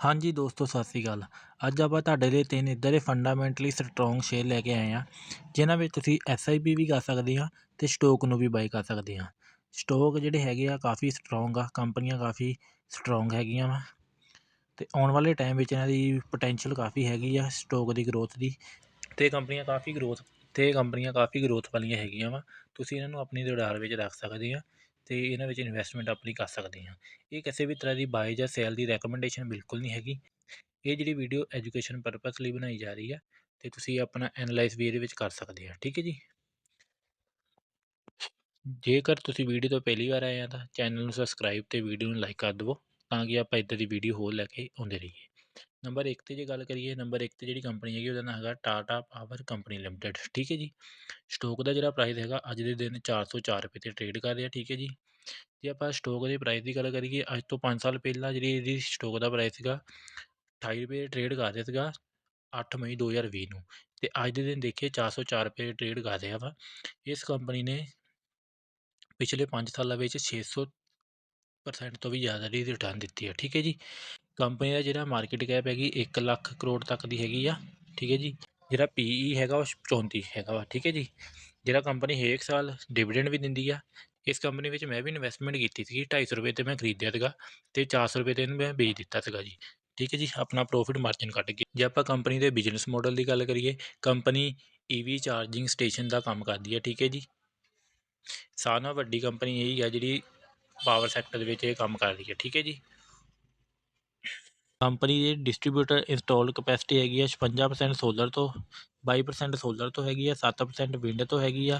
ਹਾਂਜੀ ਦੋਸਤੋ, ਸਤਿ ਸ਼੍ਰੀ ਅਕਾਲ। ਅੱਜ ਆਪਾਂ ਤੁਹਾਡੇ ਲਈ ਤਿੰਨ ਇੱਦਾਂ ਦੇ ਫੰਡਾਮੈਂਟਲੀ ਸਟਰੋਂਗ ਸ਼ੇਅਰ ਲੈ ਕੇ ਆਏ ਹਾਂ, ਜਿਨ੍ਹਾਂ ਵਿੱਚ ਤੁਸੀਂ ਐਸ ਆਈ ਪੀ ਵੀ ਕਰ ਸਕਦੇ ਹਾਂ ਅਤੇ ਸਟੋਕ ਨੂੰ ਵੀ ਬਾਈ ਕਰ ਸਕਦੇ ਹਾਂ। ਸਟੋਕ ਜਿਹੜੇ ਹੈਗੇ ਆ, ਕਾਫੀ ਸਟਰੋਂਗ ਆ, ਕੰਪਨੀਆਂ ਕਾਫੀ ਸਟਰੋਂਗ ਹੈਗੀਆਂ ਵਾ। ਅਤੇ ਆਉਣ ਵਾਲੇ ਟਾਈਮ ਵਿੱਚ ਇਹਨਾਂ ਦੀ ਪੋਟੈਂਸ਼ੀਅਲ ਕਾਫੀ ਹੈਗੀ ਆ ਸਟੋਕ ਦੀ ਗਰੋਥ ਦੀ। ਅਤੇ ਕੰਪਨੀਆਂ ਕਾਫੀ ਗਰੋਥ ਅਤੇ ਕੰਪਨੀਆਂ ਕਾਫੀ ਗਰੋਥ ਵਾਲੀਆਂ ਹੈਗੀਆਂ ਵਾ। ਤੁਸੀਂ ਇਹਨਾਂ ਨੂੰ ਆਪਣੀ ਰਡਾਰ ਵਿੱਚ ਰੱਖ ਸਕਦੇ ਆ ਅਤੇ ਇਹਨਾਂ ਵਿੱਚ ਇਨਵੈਸਟਮੈਂਟ ਆਪਣੀ ਕਰ ਸਕਦੇ ਹਾਂ। ਇਹ ਕਿਸੇ ਵੀ ਤਰ੍ਹਾਂ ਦੀ ਬਾਏ ਜਾਂ ਸੇਲ ਦੀ ਰੈਕਮੈਂਡੇਸ਼ਨ ਬਿਲਕੁਲ ਨਹੀਂ ਹੈਗੀ। ਇਹ ਜਿਹੜੀ ਵੀਡੀਓ ਐਜੂਕੇਸ਼ਨ ਪਰਪਸ ਲਈ ਬਣਾਈ ਜਾ ਰਹੀ ਹੈ ਅਤੇ ਤੁਸੀਂ ਆਪਣਾ ਐਨਾਲਾਈਜ਼ ਵੀ ਇਹਦੇ ਵਿੱਚ ਕਰ ਸਕਦੇ ਆ। ਠੀਕ ਹੈ ਜੀ? ਜੇਕਰ ਤੁਸੀਂ ਵੀਡੀਓ ਤੋਂ ਪਹਿਲੀ ਵਾਰ ਆਏ ਆ ਤਾਂ ਚੈਨਲ ਨੂੰ ਸਬਸਕ੍ਰਾਈਬ ਅਤੇ ਵੀਡੀਓ ਨੂੰ ਲਾਈਕ ਕਰ ਦਿਵੋ ਤਾਂ ਕਿ ਆਪਾਂ ਇੱਦਾਂ ਦੀ ਵੀਡੀਓ ਹੋਰ ਲੈ ਕੇ ਆਉਂਦੇ ਰਹੀਏ। ਨੰਬਰ ਇੱਕ ਤੇ ਜੇ ਗੱਲ ਕਰੀਏ ਨੰਬਰ ਇੱਕ ਤੇ ਜਿਹੜੀ ਕੰਪਨੀ ਹੈਗੀ ਉਹਦਾ ਨਾਮ ਹੈਗਾ ਟਾਟਾ ਪਾਵਰ ਕੰਪਨੀ ਲਿਮਟਿਡ, ਠੀਕ ਹੈ ਜੀ। ਸਟੋਕ ਦਾ ਜਿਹੜਾ ਪ੍ਰਾਈਸ ਹੈਗਾ ਅੱਜ ਦੇ ਦਿਨ 404 ਰੁਪਏ ਤੇ ਟ੍ਰੇਡ ਕਰ ਰਿਹਾ, ਠੀਕ ਹੈ ਜੀ। ਜੇ ਆਪਾਂ ਸਟੋਕ ਦੇ ਪ੍ਰਾਈਸ ਦੀ ਗੱਲ ਕਰੀਏ, ਅੱਜ ਤੋਂ 5 ਸਾਲ ਪਹਿਲਾਂ ਜਿਹੜੀ ਇਹਦੀ ਸਟੋਕ ਦਾ ਪ੍ਰਾਈਸ ਸੀਗਾ 28 ਰੁਪਏ ਟ੍ਰੇਡ ਕਰ ਰਿਹਾ ਸੀਗਾ 8 ਮਈ 2020 ਨੂੰ ਤੇ ਅੱਜ ਦੇ ਦਿਨ ਦੇਖੀਏ 404 ਰੁਪਏ ਟ੍ਰੇਡ ਕਰ ਰਿਹਾ ਵਾ। ਇਸ ਕੰਪਨੀ ਨੇ ਪਿਛਲੇ 5 ਸਾਲਾਂ ਵਿੱਚ 600 ਪਰਸੈਂਟ ਤੋਂ ਵੀ ਜ਼ਿਆਦਾ ਦੀ ਰਿਟਰਨ ਦਿੱਤੀ ਹੈ, ਠੀਕ ਹੈ ਜੀ। ਕੰਪਨੀ ਦਾ ਜਿਹੜਾ ਮਾਰਕੀਟ ਕੈਪ ਹੈਗੀ 1 ਲੱਖ ਕਰੋੜ ਤੱਕ ਦੀ ਹੈਗੀ ਆ, ਠੀਕ ਹੈ ਜੀ। ਜਿਹੜਾ ਪੀਈ ਹੈਗਾ ਉਹ 34 ਹੈਗਾ ਵਾ, ਠੀਕ ਹੈ ਜੀ। ਜਿਹੜਾ ਕੰਪਨੀ ਹਰੇਕ ਸਾਲ ਡਿਵੀਡੈਂਡ ਵੀ ਦਿੰਦੀ ਆ, ਇਸ ਕੰਪਨੀ ਵਿੱਚ ਮੈਂ ਵੀ ਇਨਵੈਸਟਮੈਂਟ ਕੀਤੀ ਸੀਗੀ 250 ਰੁਪਏ ਤੇ ਮੈਂ ਖਰੀਦਿਆ ਸੀਗਾ ਤੇ 400 ਰੁਪਏ ਤੇ ਇਹਨੂੰ ਮੈਂ ਵੇਚ ਦਿੱਤਾ ਸੀਗਾ ਜੀ, ਠੀਕ ਹੈ ਜੀ। ਆਪਣਾ ਪ੍ਰੋਫਿਟ ਮਾਰਜਨ ਕੱਢ ਕੇ। ਜੇ ਆਪਾਂ ਕੰਪਨੀ ਦੇ ਬਿਜ਼ਨਸ ਮਾਡਲ ਦੀ ਗੱਲ ਕਰੀਏ ਕੰਪਨੀ ਈਵੀ ਚਾਰਜਿੰਗ ਸਟੇਸ਼ਨ ਦਾ ਕੰਮ ਕਰਦੀ ਹੈ ਠੀਕ ਹੈ ਜੀ। ਸਾਰਿਆਂ ਨਾਲੋਂ ਵੱਡੀ ਕੰਪਨੀ ਇਹੀ ਹੈ ਜਿਹੜੀ ਪਾਵਰ ਸੈਕਟਰ ਦੇ ਵਿੱਚ ਇਹ ਕੰਮ ਕਰਦੀ ਹੈ ਠੀਕ ਹੈ ਜੀ। कंपनी की डिस्ट्रीब्यूटर इंस्टॉल कपैसिटी हैगी छपंजा प्रसेंट सोलर तो बई प्रसेंट सोलर तो हैगी सत्त प्रसेंट विंड तो हैगी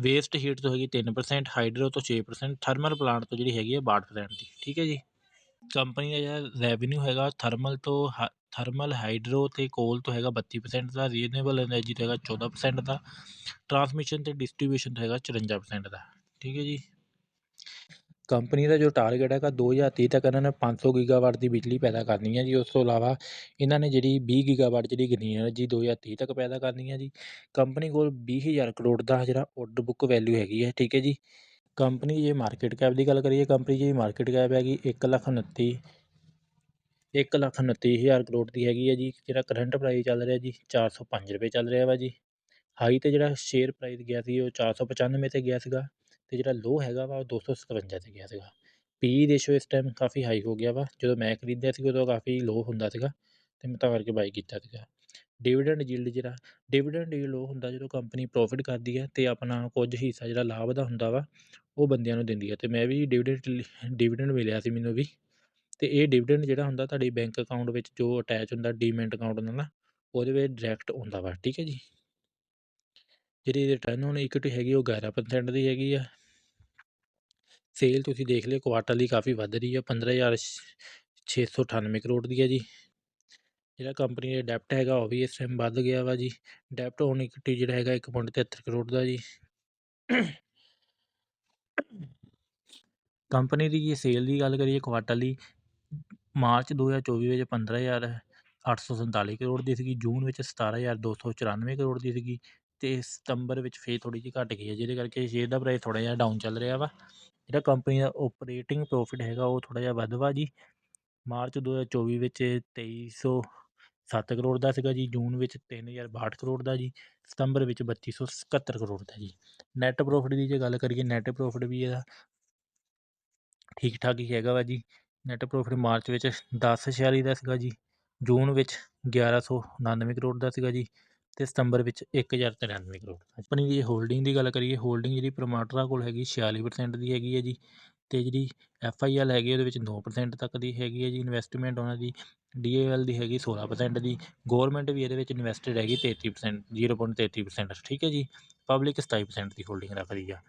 वेस्ट हीट तो हैगी तीन प्रसेंट हाइड्रो तो छे प्रसेंट थर्मल प्लांट तो जी है बाहठ प्रसेंट की ठीक है जी कंपनी का जो रेवन्यू है थर्मल तो हा थर्मल हाइड्रो तो कोल तो है बत्ती प्रसेंट का रीजनेबल एनर्जी तो है चौदह प्रसेंट का ट्रांसमिशन तो डिस्ट्रीब्यूशन तो है चुरंजा प्रसेंट का ठीक है जी ਕੰਪਨੀ ਦਾ ਜੋ ਟਾਰਗੇਟ ਹੈਗਾ 2030 ਤੱਕ ਇਹਨਾਂ ਨੇ ਪੰਜ 500 ਗੀਗਾਵਾਟ ਦੀ ਬਿਜਲੀ ਪੈਦਾ ਕਰਨੀ ਹੈ ਜੀ। ਉਸ ਤੋਂ ਇਲਾਵਾ ਇਹਨਾਂ ਨੇ ਜਿਹੜੀ 20 ਗੀਗਾਵਾਟ ਜਿਹੜੀ ਗ੍ਰੀਨ ਐਨਰਜੀ 2030 ਤੱਕ ਪੈਦਾ ਕਰਨੀ ਹੈ ਜੀ। ਕੰਪਨੀ ਕੋਲ ਵੀਹ ਹਜ਼ਾਰ ਕਰੋੜ ਦਾ ਜਿਹੜਾ ਆਰਡਰ ਬੁੱਕ ਵੈਲਿਊ ਹੈਗੀ ਹੈ, ਠੀਕ ਹੈ ਜੀ। ਕੰਪਨੀ ਜੇ ਮਾਰਕੀਟ ਕੈਪ ਦੀ ਗੱਲ ਕਰੀਏ, ਕੰਪਨੀ ਦੀ ਮਾਰਕੀਟ ਕੈਪ ਹੈਗੀ ਇੱਕ ਲੱਖ 29 1 ਲੱਖ 29 ਹਜ਼ਾਰ ਕਰੋੜ ਦੀ ਹੈਗੀ ਹੈ ਜੀ। ਜਿਹੜਾ ਕਰੰਟ ਪ੍ਰਾਈਸ ਚੱਲ ਰਿਹਾ ਜੀ 405 ਰੁਪਏ ਚੱਲ ਰਿਹਾ ਵਾ ਜੀ। ਹਾਈ ਤੇ ਜਿਹੜਾ ਸ਼ੇਅਰ ਪ੍ਰਾਈਸ ਗਿਆ ਸੀ, ਉਹ 495 ਤੇ ਗਿਆ ਸੀਗਾ। ਅਤੇ ਜਿਹੜਾ ਲੋਅ ਹੈਗਾ ਵਾ ਉਹ 257 ਤੇ ਗਿਆ ਸੀਗਾ। ਪੀ ਰੇਸ਼ੋ ਇਸ ਟਾਈਮ ਕਾਫੀ ਹਾਈ ਹੋ ਗਿਆ ਵਾ। ਜਦੋਂ ਮੈਂ ਖਰੀਦਿਆ ਸੀ ਉਦੋਂ ਕਾਫੀ ਲੋਅ ਹੁੰਦਾ ਸੀਗਾ ਅਤੇ ਮੈਂ ਤਾਂ ਕਰਕੇ ਬਾਏ ਕੀਤਾ ਸੀਗਾ। ਡਿਵੀਡੈਂਡ ਯੀਲਡ ਜਿਹੜਾ ਡਿਵੀਡੈਂਡ ਯੀਲਡ ਉਹ ਹੁੰਦਾ ਜਦੋਂ ਕੰਪਨੀ ਪ੍ਰੋਫਿਟ ਕਰਦੀ ਹੈ ਅਤੇ ਆਪਣਾ ਕੁਝ ਹਿੱਸਾ ਜਿਹੜਾ ਲਾਭ ਦਾ ਹੁੰਦਾ ਵਾ, ਉਹ ਬੰਦਿਆਂ ਨੂੰ ਦਿੰਦੀ ਹੈ। ਅਤੇ ਮੈਂ ਵੀ ਡਿਵੀਡੈਂਡ ਡਿਵੀਡੈਂਡ ਮਿਲਿਆ ਸੀ ਮੈਨੂੰ ਵੀ। ਅਤੇ ਇਹ ਡਿਵੀਡੈਂਡ ਜਿਹੜਾ ਹੁੰਦਾ ਤੁਹਾਡੇ ਬੈਂਕ ਅਕਾਊਂਟ ਵਿੱਚ ਜੋ ਅਟੈਚ ਹੁੰਦਾ ਡੀਮੈਂਟ ਅਕਾਊਂਟ ਨਾਲ ਨਾ, ਉਹਦੇ ਵਿੱਚ ਡਾਇਰੈਕਟ ਆਉਂਦਾ ਵਾ। ਠੀਕ ਹੈ ਜੀ? ਜਿਹੜੀ ਰਿਟਰਨ ਔਨ ਇਕੁਇਟੀ ਹੈਗੀ ਉਹ 11% ਦੀ ਹੈਗੀ ਆ। ਸੇਲ ਤੁਸੀਂ ਦੇਖ ਲਿਓ ਕੁਆਟਰਲੀ ਕਾਫੀ ਵੱਧ ਰਹੀ ਹੈ 15698 ਕਰੋੜ ਦੀ ਹੈ ਜੀ। ਜਿਹੜਾ ਕੰਪਨੀ ਦਾ ਡੈਪਟ ਹੈਗਾ ਉਹ ਵੀ ਇਸ ਟਾਈਮ ਵੱਧ ਗਿਆ ਵਾ ਜੀ। ਡੈਪਟ ਔਨ ਇਕੁਇਟੀ ਜਿਹੜਾ ਹੈਗਾ 1.73 ਕਰੋੜ ਦਾ ਜੀ। ਕੰਪਨੀ ਦੀ ਜੇ ਸੇਲ ਦੀ ਗੱਲ ਕਰੀਏ ਕੁਆਟਰਲੀ ਮਾਰਚ 2024 ਵਿੱਚ 15847 ਕਰੋੜ ਦੀ ਸੀਗੀ, ਜੂਨ ਵਿੱਚ 17294 ਕਰੋੜ ਦੀ ਸੀਗੀ ਅਤੇ ਸਤੰਬਰ ਵਿੱਚ ਫੇਰ ਥੋੜ੍ਹੀ ਜਿਹੀ ਘੱਟ ਗਈ ਹੈ, ਜਿਹਦੇ ਕਰਕੇ ਸ਼ੇਅਰ ਦਾ ਪ੍ਰਾਈਸ ਥੋੜ੍ਹਾ ਜਿਹਾ ਡਾਊਨ ਚੱਲ ਰਿਹਾ ਵਾ। ਜਿਹੜਾ ਕੰਪਨੀ ਦਾ ਓਪਰੇਟਿੰਗ ਪ੍ਰੋਫਿਟ ਹੈਗਾ ਉਹ ਥੋੜ੍ਹਾ ਜਿਹਾ ਵੱਧ ਵਾ ਜੀ। ਮਾਰਚ 2024 ਵਿੱਚ 2307 ਕਰੋੜ ਦਾ ਸੀਗਾ ਜੀ, ਜੂਨ ਵਿੱਚ 3062 ਕਰੋੜ ਦਾ ਜੀ, ਸਤੰਬਰ ਵਿੱਚ 3277 ਕਰੋੜ ਦਾ ਜੀ। ਨੈੱਟ ਪ੍ਰੋਫਿਟ ਦੀ ਜੇ ਗੱਲ ਕਰੀਏ ਨੈੱਟ ਪ੍ਰੋਫਿਟ ਵੀ ਇਹਦਾ ਠੀਕ ਠਾਕ ਹੀ ਹੈਗਾ ਵਾ ਜੀ। ਨੈੱਟ ਪ੍ਰੋਫਿਟ ਮਾਰਚ ਵਿੱਚ 1046 ਦਾ ਸੀਗਾ ਜੀ, ਜੂਨ ਵਿੱਚ 1199 ਕਰੋੜ ਦਾ ਸੀਗਾ ਜੀ। ਅਤੇ ਸਤੰਬਰ ਵਿੱਚ 1093 ਕਰੋੜ। ਆਪਣੀ ਜੇ ਹੋਲਡਿੰਗ ਦੀ ਗੱਲ ਕਰੀਏ ਹੋਲਡਿੰਗ ਜਿਹੜੀ ਪ੍ਰਮੋਟਰਾਂ ਕੋਲ ਹੈਗੀ 46% ਦੀ ਹੈਗੀ ਹੈ ਜੀ ਅਤੇ ਜਿਹੜੀ ਐਫ ਆਈ ਐਲ ਹੈਗੀ ਉਹਦੇ ਵਿੱਚ 9% ਤੱਕ ਦੀ ਹੈਗੀ ਹੈ ਜੀ ਇਨਵੈਸਟਮੈਂਟ ਉਹਨਾਂ ਦੀ ਡੀ ਏ ਐਲ ਦੀ ਹੈਗੀ 16% ਦੀ ਗੌਰਮੈਂਟ ਵੀ ਇਹਦੇ ਵਿੱਚ ਇਨਵੈਸਟਡ ਹੈਗੀ 33% 0.33% ਠੀਕ ਹੈ ਜੀ ਪਬਲਿਕ 27% ਦੀ ਹੋਲਡਿੰਗ ਰੱਖਦੀ ਆ।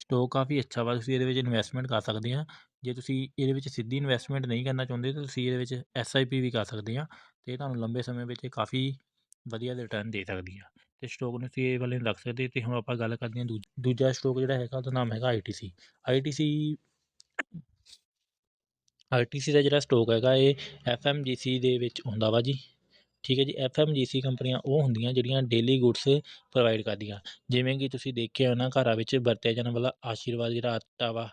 ਸਟੋਕ ਕਾਫੀ ਅੱਛਾ ਵਾ, ਤੁਸੀਂ ਇਹਦੇ ਵਿੱਚ ਇਨਵੈਸਟਮੈਂਟ ਕਰ ਸਕਦੇ ਆ, ਜੇ ਤੁਸੀਂ ਇਹਦੇ ਵਿੱਚ ਸਿੱਧੀ ਇਨਵੈਸਟਮੈਂਟ ਨਹੀਂ ਕਰਨਾ ਚਾਹੁੰਦੇ ਤਾਂ ਤੁਸੀਂ ਇਹਦੇ ਵਿੱਚ ਐਸ ਆਈ ਪੀ ਵੀ ਕਰ ਸਕਦੇ ਆ, ਤੇ ਤੁਹਾਨੂੰ ਲੰਬੇ ਸਮੇਂ ਵਿੱਚ ਕਾਫੀ ਵਧੀਆ ਰਿਟਰਨ ਦੇ ਸਕਦੀ ਆ ਤੇ ਸਟੋਕ ਨੂੰ ਤੁਸੀਂ ਇਹ ਵਾਲੇ ਰੱਖ ਸਕਦੇ ਤੇ ਹੁਣ ਆਪਾਂ ਗੱਲ ਕਰਦੇ ਹਾਂ ਦੂਜਾ ਸਟੋਕ ਜਿਹੜਾ ਹੈਗਾ ਉਹਦਾ ਨਾਮ ਹੈਗਾ ਆਈਟੀਸੀ ਆਈਟੀਸੀ ਆਈਟੀਸੀ ਦਾ ਜਿਹੜਾ ਸਟੋਕ ਹੈਗਾ ਇਹ ਐਫਐਮਜੀਸੀ ਦੇ ਵਿੱਚ ਹੁੰਦਾ ਵਾ ਜੀ। ਠੀਕ ਹੈ ਜੀ ਐਫਐਮਜੀਸੀ ਕੰਪਨੀਆਂ ਉਹ ਹੁੰਦੀਆਂ ਜਿਹੜੀਆਂ ਡੇਲੀ ਗੁੱਡਸ ਪ੍ਰੋਵਾਈਡ ਕਰਦੀਆਂ। ਜਿਵੇਂ ਕਿ ਤੁਸੀਂ ਦੇਖਿਆ ਹੋਣਾ ਘਰਾਂ ਵਿੱਚ ਵਰਤਿਆ ਜਾਣ ਵਾਲਾ ਆਸ਼ੀਰਵਾਦ ਜਿਹੜਾ ਆਟਾ ਵਾ,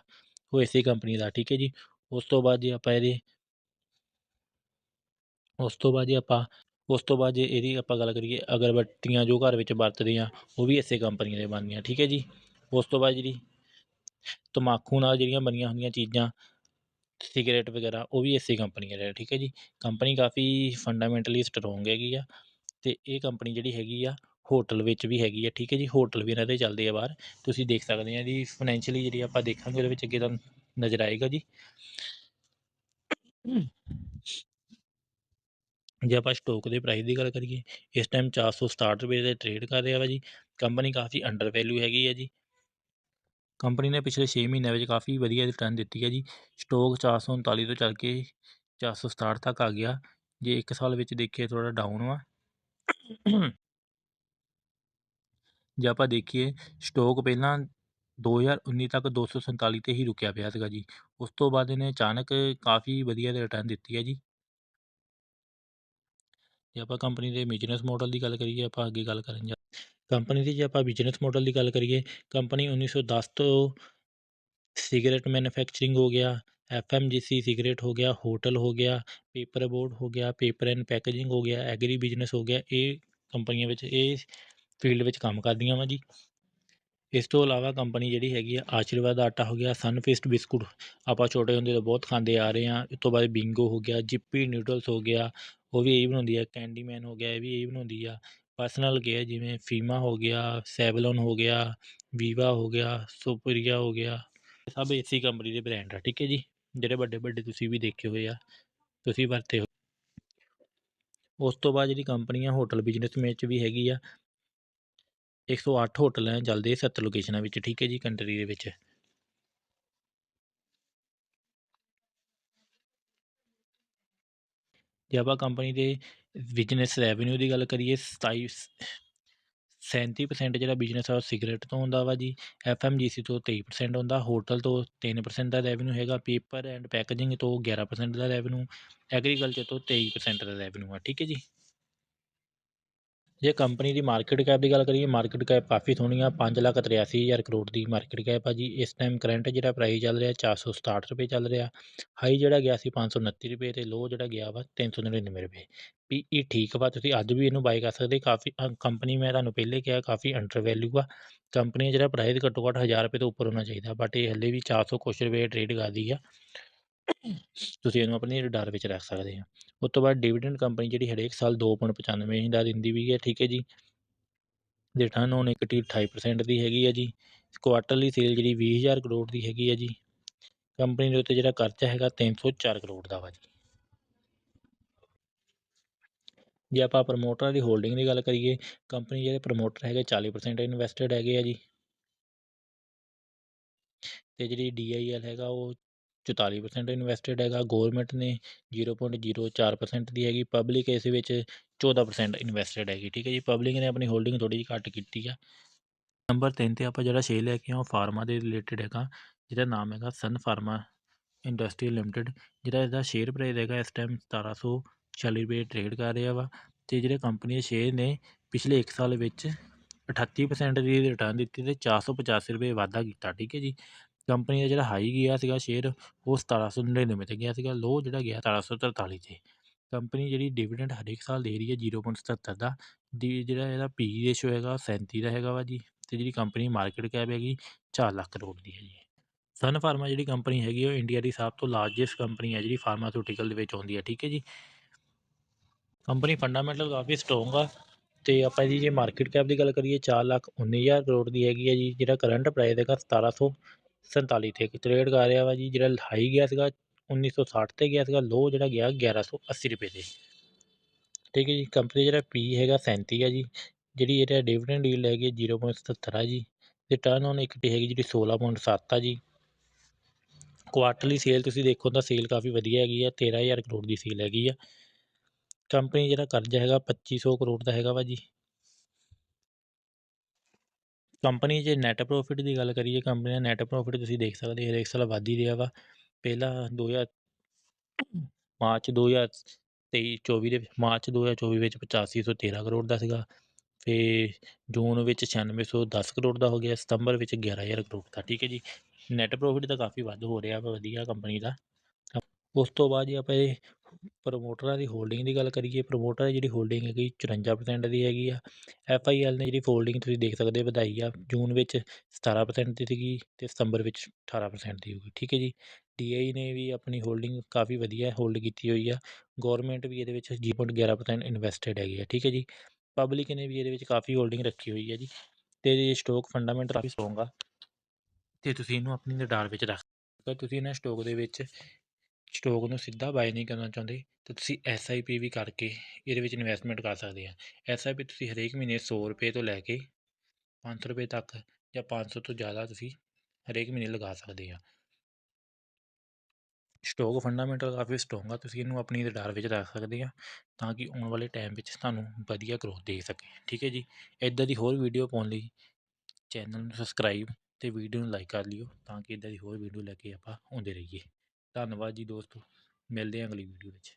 ਉਹ ਇਸੇ ਕੰਪਨੀ ਦਾ, ਠੀਕ ਹੈ ਜੀ। ਉਸ ਤੋਂ ਬਾਅਦ ਜੇ ਆਪਾਂ ਇਹਦੇ, ਉਸ ਤੋਂ ਬਾਅਦ ਜੇ ਆਪਾਂ ਉਸ ਤੋਂ ਬਾਅਦ ਜੇ ਇਹਦੀ ਆਪਾਂ ਗੱਲ ਕਰੀਏ ਅਗਰਬੱਤੀਆਂ ਜੋ ਘਰ ਵਿੱਚ ਵਰਤਦੇ ਹਾਂ ਉਹ ਵੀ ਇਸੇ ਕੰਪਨੀ ਦੇ ਬਣਦੀਆਂ, ਠੀਕ ਹੈ ਜੀ? ਉਸ ਤੋਂ ਬਾਅਦ ਜਿਹੜੀ ਤੰਬਾਕੂ ਨਾਲ ਜਿਹੜੀਆਂ ਬਣੀਆਂ ਹੁੰਦੀਆਂ ਚੀਜ਼ਾਂ ਸਿਗਰਟ ਵਗੈਰਾ, ਉਹ ਵੀ ਇਸੇ ਕੰਪਨੀ ਦੇ, ਠੀਕ ਹੈ ਜੀ? ਕੰਪਨੀ ਕਾਫੀ ਫੰਡਾਮੈਂਟਲੀ ਸਟਰੋਂਗ ਹੈਗੀ ਆ ਅਤੇ ਇਹ ਕੰਪਨੀ ਜਿਹੜੀ ਹੈਗੀ ਆ, ਹੋਟਲ ਵਿੱਚ ਵੀ ਹੈਗੀ ਆ, ਠੀਕ ਹੈ ਜੀ? ਹੋਟਲ ਵੀ ਇਹਨਾਂ ਦੇ ਚੱਲਦੇ ਆ ਬਾਹਰ, ਤੁਸੀਂ ਦੇਖ ਸਕਦੇ ਆ ਇਹਦੀ ਫਾਈਨੈਂਸ਼ੀਅਲੀ ਜਿਹੜੀ ਆਪਾਂ ਦੇਖਾਂਗੇ ਉਹਦੇ ਵਿੱਚ ਅੱਗੇ ਤਾਂ ਨਜ਼ਰ ਆਏਗਾ ਜੀ। ਜੇ ਆਪਾਂ ਸਟੋਕ ਦੇ ਪ੍ਰਾਈਸ ਦੀ ਗੱਲ ਕਰੀਏ, ਇਸ ਟਾਈਮ 467 ਰੁਪਏ ਦੇ ਟ੍ਰੇਡ ਕਰ ਰਿਹਾ ਵਾ ਜੀ। ਕੰਪਨੀ ਕਾਫੀ ਅੰਡਰ ਵੈਲਿਊ ਹੈਗੀ ਹੈ ਜੀ। ਕੰਪਨੀ ਨੇ ਪਿਛਲੇ 6 ਮਹੀਨਿਆਂ ਵਿੱਚ ਕਾਫੀ ਵਧੀਆ ਰਿਟਰਨ ਦਿੱਤੀ ਹੈ ਜੀ। ਸਟੋਕ 439 ਤੋਂ ਚੱਲ ਕੇ 467 ਤੱਕ ਆ ਗਿਆ। ਜੇ ਇੱਕ ਸਾਲ ਵਿੱਚ ਦੇਖੀਏ ਥੋੜਾ ਡਾਊਨ ਵਾ। ਜੇ ਆਪਾਂ ਦੇਖੀਏ ਸਟੋਕ ਪਹਿਲਾਂ 2019 ਤੱਕ 247 ਤੇ ਹੀ ਰੁਕਿਆ ਪਿਆ ਸੀਗਾ ਜੀ। ਉਸ ਤੋਂ ਬਾਅਦ ਇਹਨੇ ਅਚਾਨਕ ਕਾਫੀ ਵਧੀਆ ਰਿਟਰਨ ਦਿੱਤੀ ਹੈ ਜੀ। ਜੇ ਆਪਾਂ ਕੰਪਨੀ ਦੇ ਬਿਜ਼ਨਸ ਮਾਡਲ ਦੀ ਗੱਲ ਕਰੀਏ, ਆਪਾਂ ਅੱਗੇ ਗੱਲ ਕਰਨ ਜਾ ਕੰਪਨੀ ਦੀ ਜੇ ਆਪਾਂ ਬਿਜ਼ਨਸ ਮਾਡਲ ਦੀ ਗੱਲ ਕਰੀਏ ਕੰਪਨੀ 1910 ਤੋਂ ਸਿਗਰਟ ਮੈਨੂਫੈਕਚਰਿੰਗ ਹੋ ਗਿਆ ਐਫ ਐਮ ਜੀ ਸੀ ਸਿਗਰਟ ਹੋ ਗਿਆ ਹੋਟਲ ਹੋ ਗਿਆ ਪੇਪਰ ਬੋਰਡ ਹੋ ਗਿਆ ਪੇਪਰ ਐਂਡ ਪੈਕੇਜਿੰਗ ਹੋ ਗਿਆ ਐਗਰੀ ਬਿਜ਼ਨਸ ਹੋ ਗਿਆ, ਇਹ ਕੰਪਨੀਆਂ ਵਿੱਚ, ਇਹ ਫੀਲਡ ਵਿੱਚ ਕੰਮ ਕਰਦੀਆਂ ਵਾ ਜੀ। ਇਸ ਤੋਂ ਇਲਾਵਾ ਕੰਪਨੀ ਜਿਹੜੀ ਹੈਗੀ ਆ, ਆਸ਼ੀਰਵਾਦ ਆਟਾ ਹੋ ਗਿਆ ਸਨਫਿਸਟ ਬਿਸਕੁਟ, ਆਪਾਂ ਛੋਟੇ ਹੁੰਦੇ ਤੋਂ ਬਹੁਤ ਖਾਂਦੇ ਆ ਰਹੇ ਹਾਂ, ਇਸ ਤੋਂ ਬਾਅਦ ਬਿੰਗੋ ਹੋ ਗਿਆ ਜਿੱਪੀ ਨਿਊਡਲਸ ਹੋ ਗਿਆ ਉਹ ਵੀ ਇਹੀ ਬਣਾਉਂਦੀ ਆ, ਕੈਂਡੀਮੈਨ ਹੋ ਗਿਆ, ਇਹ ਵੀ ਇਹੀ ਬਣਾਉਂਦੀ ਆ। ਪਰਸਨਲ ਕੇਅਰ ਜਿਵੇਂ ਫੀਮਾ ਹੋ ਗਿਆ, ਸੈਵਲੋਨ ਹੋ ਗਿਆ, ਵੀਵਾ ਹੋ ਗਿਆ, ਸੁਪਰੀਆ ਹੋ ਗਿਆ। ਇਹ ਸਭ ਇਸੇ ਕੰਪਨੀ ਦੇ ਬ੍ਰਾਂਡ ਆ, ਠੀਕ ਹੈ ਜੀ? ਜਿਹੜੇ ਵੱਡੇ ਵੱਡੇ ਤੁਸੀਂ ਵੀ ਦੇਖੇ ਹੋਏ ਆ, ਤੁਸੀਂ ਵਰਤੇ ਹੋ ਉਸ ਤੋਂ ਬਾਅਦ ਜਿਹੜੀ ਕੰਪਨੀ ਆ ਹੋਟਲ ਬਿਜ਼ਨਸ ਵਿੱਚ ਵੀ ਹੈਗੀ ਆ 108 ਹੋਟਲ ਹੈ ਚੱਲਦੇ 70 ਲੋਕੇਸ਼ਨਾਂ ਵਿੱਚ, ਠੀਕ ਹੈ ਜੀ ਕੰਟਰੀ ਦੇ ਵਿੱਚ। ਜੇ ਆਪਾਂ ਕੰਪਨੀ ਦੇ ਬਿਜ਼ਨਸ ਰੈਵਨਿਊ ਦੀ ਗੱਲ ਕਰੀਏ 27 37% ਜਿਹੜਾ ਬਿਜ਼ਨਸ ਆ ਉਹ ਸਿਗਰਟ ਤੋਂ ਹੁੰਦਾ ਵਾ ਜੀ ਐਫ ਐਮ ਜੀ ਸੀ ਤੋਂ 23% ਹੁੰਦਾ ਹੋਟਲ ਤੋਂ 3% ਦਾ ਰੈਵਨਿਊ ਹੈਗਾ ਪੇਪਰ ਐਂਡ ਪੈਕੇਜਿੰਗ ਤੋਂ 11% ਦਾ ਰੈਵਨਿਊ ਐਗਰੀਕਲਚਰ ਤੋਂ 23% ਦਾ ਰੈਵਨਿਊ ਆ, ਠੀਕ ਹੈ ਜੀ? ਜੇ ਕੰਪਨੀ ਦੀ ਮਾਰਕੀਟ ਕੈਪ ਦੀ ਗੱਲ ਕਰੀਏ ਮਾਰਕੀਟ ਕੈਪ ਕਾਫੀ ਸੋਹਣੀ ਆ, ਪੰਜ ਲੱਖ ਤਰਿਆਸੀ ਹਜ਼ਾਰ ਕਰੋੜ ਦੀ ਮਾਰਕੀਟ ਕੈਪ ਆ ਜੀ। ਇਸ ਟਾਈਮ ਕਰੰਟ ਜਿਹੜਾ ਪ੍ਰਾਈਸ ਚੱਲ ਰਿਹਾ 467 ਰੁਪਏ ਚੱਲ ਰਿਹਾ। ਹਾਈ ਜਿਹੜਾ ਗਿਆ ਸੀ 529 ਰੁਪਏ ਤੇ ਲੋ ਜਿਹੜਾ ਗਿਆ ਵਾ 399 ਰੁਪਏ। ਪੀਈ ਠੀਕ ਵਾ, ਤੁਸੀਂ ਅੱਜ ਵੀ ਇਹਨੂੰ ਬਾਈ ਕਰ ਸਕਦੇ। ਕਾਫੀ ਕੰਪਨੀ ਮੈਂ ਤੁਹਾਨੂੰ ਪਹਿਲੇ ਕਿਹਾ ਕਾਫੀ ਅੰਡਰ ਵੈਲਿਊ ਆ। ਕੰਪਨੀ ਜਿਹੜਾ ਪ੍ਰਾਈਸ ਘੱਟੋ ਘੱਟ 1000 ਰੁਪਏ ਤੋਂ ਉੱਪਰ ਹੋਣਾ ਚਾਹੀਦਾ। ਬਟ ਇਹ ਹੱਲੇ ਵੀ 400 ਕੁਛ ਰੁਪਏ ਟ੍ਰੇਡ ਕਰਦੀ ਆ। ਤੁਸੀਂ ਇਹਨੂੰ ਆਪਣੀ ਰਡਾਰ ਵਿੱਚ ਰੱਖ ਸਕਦੇ ਆ। ਉਸ ਤੋਂ ਬਾਅਦ ਡਿਵੀਡੈਂਡ ਕੰਪਨੀ ਜਿਹੜੀ ਹਰੇਕ ਸਾਲ 2.95 ਦਾ ਦਿੰਦੀ ਵੀ ਹੈ, ਠੀਕ ਹੈ ਜੀ। ਰਿਟਰਨ ਔਨ ਇਕਵਿਟੀ 28% ਦੀ ਹੈਗੀ ਹੈ ਜੀ। ਕੁਆਟਰਲੀ ਸੇਲ ਜਿਹੜੀ 20000 ਕਰੋੜ ਦੀ ਹੈਗੀ ਹੈ ਜੀ। ਕੰਪਨੀ ਦੇ ਉੱਤੇ ਜਿਹੜਾ ਕਰਜ਼ਾ ਹੈਗਾ 304 ਕਰੋੜ ਦਾ ਵਾ ਜੀ। ਜੇ ਆਪਾਂ ਪ੍ਰਮੋਟਰਾਂ ਦੀ ਹੋਲਡਿੰਗ ਦੀ ਗੱਲ ਕਰੀਏ ਕੰਪਨੀ ਜਿਹੜੇ ਪ੍ਰਮੋਟਰ ਹੈਗੇ 40% ਇਨਵੈਸਟਡ ਹੈਗੇ ਆ ਜੀ। ਤੇ ਜਿਹੜੀ ਡੀਆਈਐਲ ਹੈਗਾ ਉਹ 44% ਇਨਵੈਸਟਡ ਹੈਗਾ ਗੌਰਮੈਂਟ ਨੇ 0.04% ਦੀ ਹੈਗੀ ਪਬਲਿਕ ਇਸ ਵਿੱਚ 14% ਇਨਵੈਸਟਡ ਹੈਗੀ, ਠੀਕ ਹੈ ਜੀ। ਪਬਲਿਕ ਨੇ ਆਪਣੀ ਹੋਲਡਿੰਗ ਥੋੜ੍ਹੀ ਜਿਹੀ ਘੱਟ ਕੀਤੀ ਆ। ਨੰਬਰ 3 ਤੇ ਆਪਾਂ ਜਿਹੜਾ ਸ਼ੇਅਰ ਲੈ ਕੇ ਆਏ ਉਹ ਫਾਰਮਾ ਦੇ ਰਿਲੇਟਡ ਹੈਗਾ, ਜਿਹਦਾ ਨਾਮ ਹੈਗਾ ਸਨ ਫਾਰਮਾ ਇੰਡਸਟਰੀ ਲਿਮਟਿਡ ਜਿਹੜਾ ਇਹਦਾ ਸ਼ੇਅਰ ਪ੍ਰਾਈਸ ਹੈਗਾ ਇਸ ਟਾਈਮ 1740 ਰੁਪਏ ਟ੍ਰੇਡ ਕਰ ਰਿਹਾ ਵਾ। ਤੇ ਜਿਹੜੇ ਕੰਪਨੀ ਦੇ ਸ਼ੇਅਰ ਨੇ, ਪਿਛਲੇ 1 ਸਾਲ ਵਿੱਚ 38% ਦੀ ਰਿਟਰਨ ਦਿੱਤੀ ਤੇ 485 ਰੁਪਏ ਵਾਧਾ ਕੀਤਾ, ਠੀਕ ਹੈ ਜੀ। ਕੰਪਨੀ ਦਾ ਜਿਹੜਾ ਹਾਈ ਗਿਆ ਸੀਗਾ ਸ਼ੇਅਰ ਉਹ 1799 ਤੇ ਗਿਆ ਸੀਗਾ ਲੋ ਜਿਹੜਾ ਗਿਆ 1743 ਤੇ। ਕੰਪਨੀ ਜਿਹੜੀ ਡਿਵੀਡੈਂਡ ਹਰੇਕ ਸਾਲ ਦੇ ਰਹੀ ਹੈ 0.77 ਦਾ, ਦੀ ਜਿਹੜਾ ਇਹਦਾ ਪੀ ਰੇਸ਼ੋ ਹੈਗਾ 37 ਦਾ ਹੈਗਾ ਵਾ ਜੀ, ਤੇ ਜਿਹੜੀ ਕੰਪਨੀ ਮਾਰਕੀਟ ਕੈਪ ਹੈਗੀ 4 ਲੱਖ ਕਰੋੜ ਦੀ ਹੈ ਜੀ। ਸਨ ਫਾਰਮਾ ਜਿਹੜੀ ਕੰਪਨੀ ਹੈਗੀ ਉਹ ਇੰਡੀਆ ਦੀ ਸਭ ਤੋਂ ਲਾਰਜੈਸਟ ਕੰਪਨੀ ਹੈ ਜਿਹੜੀ ਫਾਰਮਾਸਿਊਟੀਕਲ ਦੇ ਵਿੱਚ ਆਉਂਦੀ ਹੈ, ਠੀਕ ਹੈ ਜੀ। ਕੰਪਨੀ ਫੰਡਾਮੈਂਟਲ ਕਾਫੀ ਸਟਰੋਂਗ ਆ, ਤੇ ਆਪਾਂ ਇਹਦੀ ਜੇ ਮਾਰਕੀਟ ਕੈਪ ਦੀ ਗੱਲ ਕਰੀਏ 4 ਲੱਖ 19000 ਕਰੋੜ ਦੀ ਹੈਗੀ ਹੈ ਜੀ, ਜਿਹੜਾ ਕਰੰਟ ਪ੍ਰਾਈਸ ਹੈਗਾ ਸੰਤਾਲੀ ਤੇ ਇੱਕ ਟ੍ਰੇਡ ਕਰ ਰਿਹਾ ਵਾ ਜੀ, ਜਿਹੜਾ ਹਾਈ ਗਿਆ ਸੀਗਾ 1960 ਤੇ ਗਿਆ ਸੀਗਾ ਲੋ ਜਿਹੜਾ ਗਿਆ 1180 ਰੁਪਏ ਤੇ। ਠੀਕ ਹੈ ਜੀ ਕੰਪਨੀ ਜਿਹੜਾ ਪੀ ਹੈਗਾ 37 ਆ ਜੀ, ਜਿਹੜੀ ਇਹਦਾ ਡਿਵੀਡੈਂਡ ਡੀਲ ਹੈਗੀ 0.77 ਆ ਜੀ, ਤੇ ਟਰਨ ਔਨ ਇਕਵਿਟੀ ਹੈਗੀ ਜਿਹੜੀ 16.7 ਆ ਜੀ। ਕੁਆਰਟਰਲੀ ਸੇਲ ਤੁਸੀਂ ਦੇਖੋ ਤਾਂ ਸੇਲ ਕਾਫੀ ਵਧੀਆ ਹੈਗੀ ਆ 13000 ਕਰੋੜ ਦੀ ਸੇਲ ਹੈਗੀ ਆ। ਕੰਪਨੀ ਜਿਹੜਾ ਕਰਜ਼ਾ ਹੈਗਾ 2500 ਕਰੋੜ ਦਾ ਹੈਗਾ ਵਾ ਜੀ। ਕੰਪਨੀ ਜੇ ਨੈਟ ਪ੍ਰੋਫਿਟ ਦੀ ਗੱਲ ਕਰੀਏ, ਕੰਪਨੀ ਦਾ ਨੈਟ ਪ੍ਰੋਫਿਟ ਤੁਸੀਂ ਦੇਖ ਸਕਦੇ ਹਰੇਕ ਸਾਲ ਵਧ ਹੀ ਰਿਹਾ ਵਾ। ਪਹਿਲਾ 2000 ਮਾਰਚ 2023 24 ਦੇ ਮਾਰਚ 2024 ਵਿੱਚ 8513 ਕਰੋੜ ਦਾ ਸੀਗਾ। ਫਿਰ ਜੂਨ ਵਿੱਚ 9610 ਕਰੋੜ ਦਾ ਹੋ ਗਿਆ, ਸਤੰਬਰ ਵਿੱਚ 11000 ਕਰੋੜ ਦਾ, ਠੀਕ ਹੈ ਜੀ। ਨੈਟ ਪ੍ਰੋਫਿਟ ਤਾਂ ਕਾਫੀ ਵੱਧ ਹੋ ਰਿਹਾ ਵਾ, ਵਧੀਆ ਕੰਪਨੀ ਦਾ। ਉਸ ਤੋਂ ਬਾਅਦ ਜੇ ਆਪਾਂ ਇਹ ਪ੍ਰਮੋਟਰਾਂ ਦੀ ਹੋਲਡਿੰਗ ਦੀ ਗੱਲ ਕਰੀਏ ਪ੍ਰਮੋਟਰ ਦੀ ਜਿਹੜੀ ਹੋਲਡਿੰਗ ਹੈਗੀ, ਚੁਰੰਜਾ ਪ੍ਰਸੈਂਟ ਦੀ ਹੈਗੀ ਆ। ਐਫ ਆਈ ਐਲ ਨੇ ਜਿਹੜੀ ਹੋਲਡਿੰਗ ਤੁਸੀਂ ਦੇਖ ਸਕਦੇ ਵਧਾਈ ਆ, ਜੂਨ ਵਿੱਚ ਸਤਾਰ੍ਹਾਂ ਪ੍ਰਸੈਂਟ ਦੀ ਸੀਗੀ ਅਤੇ ਸਤੰਬਰ ਵਿੱਚ ਅਠਾਰਾਂ ਪ੍ਰਸੈਂਟ ਦੀ ਹੋਊਗੀ, ਠੀਕ ਹੈ ਜੀ। ਡੀ ਆਈ ਨੇ ਵੀ ਆਪਣੀ ਹੋਲਡਿੰਗ ਕਾਫੀ ਵਧੀਆ ਹੋਲਡ ਕੀਤੀ ਹੋਈ ਆ। ਗੌਰਮੈਂਟ ਵੀ ਇਹਦੇ ਵਿੱਚ ਜੀ ਪੁਆਇੰਟ ਗਿਆਰਾਂ ਪ੍ਰਸੈਂਟ ਇਨਵੈਸਟਡ ਹੈਗੀ ਆ, ਠੀਕ ਹੈ ਜੀ। ਪਬਲਿਕ ਨੇ ਵੀ ਇਹਦੇ ਵਿੱਚ ਕਾਫੀ ਹੋਲਡਿੰਗ ਰੱਖੀ ਹੋਈ ਹੈ ਜੀ। ਅਤੇ ਇਹ ਸਟੋਕ ਫੰਡਾਮੈਂਟ ਕਾਫੀ ਸਟਰੋਂਗ ਆ। ਅਤੇ ਤੁਸੀਂ ਇਹਨੂੰ ਆਪਣੀ ਨਿਡਾਰ ਵਿੱਚ ਰੱਖ ਤੁਸੀਂ ਇਹਨਾਂ ਸਟੋਕ ਦੇ ਵਿੱਚ ਸਟੋਕ ਨੂੰ ਸਿੱਧਾ ਬਾਏ ਨਹੀਂ ਕਰਨਾ ਚਾਹੁੰਦੇ, ਤਾਂ ਤੁਸੀਂ ਐਸ ਆਈ ਪੀ ਵੀ ਕਰਕੇ ਇਹਦੇ ਵਿੱਚ ਇਨਵੈਸਟਮੈਂਟ ਕਰ ਸਕਦੇ ਆ। ਐਸ ਆਈ ਪੀ ਤੁਸੀਂ ਹਰੇਕ ਮਹੀਨੇ ਸੌ ਰੁਪਏ ਤੋਂ ਲੈ ਕੇ ਪੰਜ ਸੌ ਰੁਪਏ ਤੱਕ ਜਾਂ ਪੰਜ ਸੌ ਤੋਂ ਜ਼ਿਆਦਾ ਤੁਸੀਂ ਹਰੇਕ ਮਹੀਨੇ ਲਗਾ ਸਕਦੇ ਆ। ਸਟੋਕ ਫੰਡਾਮੈਂਟਲ ਕਾਫੀ ਸਟਰੋਂਗ ਆ, ਤੁਸੀਂ ਇਹਨੂੰ ਆਪਣੀ ਰਡਾਰ ਵਿੱਚ ਰੱਖ ਸਕਦੇ ਆ, ਤਾਂ ਕਿ ਆਉਣ ਵਾਲੇ ਟਾਈਮ ਵਿੱਚ ਤੁਹਾਨੂੰ ਵਧੀਆ ਗਰੋਥ ਦੇ ਸਕੇ। ਠੀਕ ਹੈ ਜੀ? ਇੱਦਾਂ ਦੀ ਹੋਰ ਵੀਡੀਓ ਪਾਉਣ ਲਈ ਚੈਨਲ ਨੂੰ ਸਬਸਕ੍ਰਾਈਬ ਅਤੇ ਵੀਡੀਓ ਨੂੰ ਲਾਈਕ ਕਰ ਲਿਓ, ਤਾਂ ਕਿ ਇੱਦਾਂ ਦੀ ਹੋਰ ਵੀਡੀਓ ਲੈ ਕੇ ਆਪਾਂ ਆਉਂਦੇ ਰਹੀਏ। ਧੰਨਵਾਦ ਜੀ ਦੋਸਤੋ ਮਿਲਦੇ ਹਾਂ ਅਗਲੀ ਵੀਡੀਓ ਵਿੱਚ।